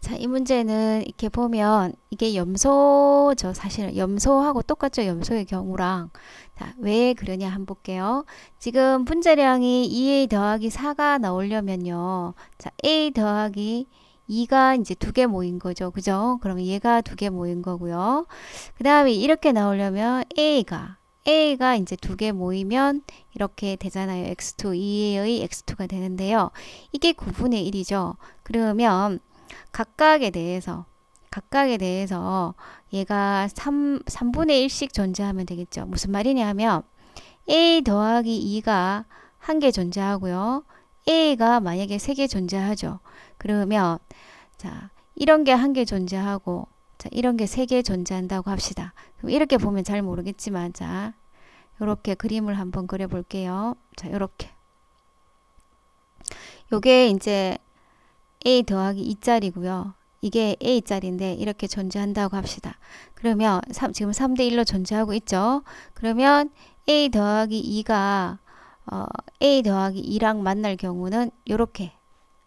자, 이 문제는 이렇게 보면 이게 염소죠. 사실은 염소하고 똑같죠. 염소의 경우랑. 자, 왜 그러냐 한번 볼게요. 지금 분자량이 2a 더하기 4가 나오려면요. 자, a 더하기 2가 이제 두 개 모인 거죠. 그죠? 그러면 얘가 두 개 모인 거고요. 그 다음에 이렇게 나오려면 a가 a가 이제 두 개 모이면 이렇게 되잖아요. x2, 2의 x2가 되는데요. 이게 9분의 1이죠. 그러면 각각에 대해서 각각에 대해서 얘가 3, 3분의 1씩 존재하면 되겠죠. 무슨 말이냐 하면 a 더하기 2가 한 개 존재하고요. a가 만약에 세 개 존재하죠. 그러면 자 이런 게 한 개 존재하고 자 이런 게 세 개 존재한다고 합시다. 그럼 이렇게 보면 잘 모르겠지만 자 이렇게 그림을 한번 그려 볼게요. 자 이렇게 요게 이제 a 더하기 2짜리고요. 이게 a짜리인데 이렇게 존재한다고 합시다. 그러면 3, 지금 3대 1로 존재하고 있죠. 그러면 a 더하기 2가 어, a 더하기 2랑 만날 경우는 이렇게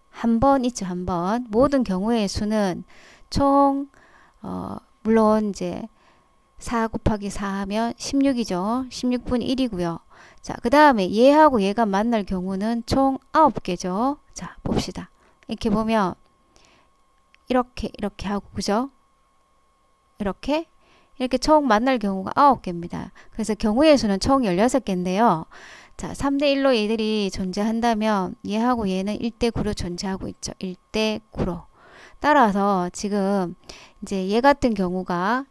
한 번 있죠. 한 번. 모든 경우의 수는 총 어, 물론 이제 4 곱하기 4 하면 16이죠. 16분의 1이고요. 자, 그 다음에 얘하고 얘가 만날 경우는 총 9개죠. 자, 봅시다. 이렇게 보면 이렇게 이렇게 하고 그죠? 이렇게 이렇게 총 만날 경우가 9개입니다. 그래서 경우의 수는 총 16개인데요. 자, 3대 1로 얘들이 존재한다면 얘하고 얘는 1대 9로 존재하고 있죠. 1대 9로. 따라서 지금 이제 얘 같은 경우가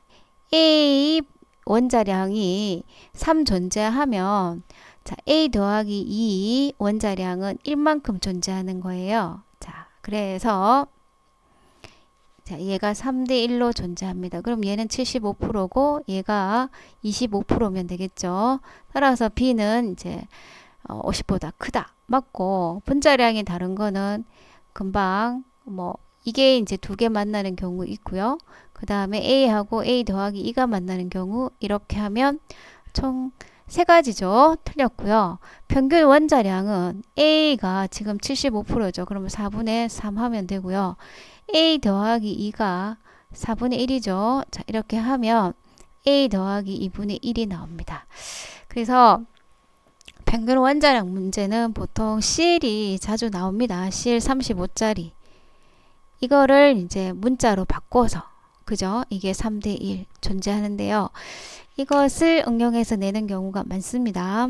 A 원자량이 3 존재하면 자, A 더하기 2 원자량은 1만큼 존재하는 거예요. 자, 그래서 자, 얘가 3대 1로 존재합니다. 그럼 얘는 75%고 얘가 25%면 되겠죠. 따라서 B는 이제 어, 50보다 크다. 맞고 분자량이 다른 거는 금방 뭐 이게 이제 두 개 만나는 경우 있고요. 그 다음에 A하고 A 더하기 2가 만나는 경우 이렇게 하면 총 세 가지죠. 틀렸고요. 평균 원자량은 A가 지금 75%죠. 그러면 4분의 3 하면 되고요. A 더하기 2가 4분의 1이죠. 자, 이렇게 하면 A 더하기 2분의 1이 나옵니다. 그래서 평균 원자량 문제는 보통 CL이 자주 나옵니다. CL 35짜리. 이거를 이제 문자로 바꿔서 그죠? 이게 3대 1 존재하는데요. 이것을 응용해서 내는 경우가 많습니다.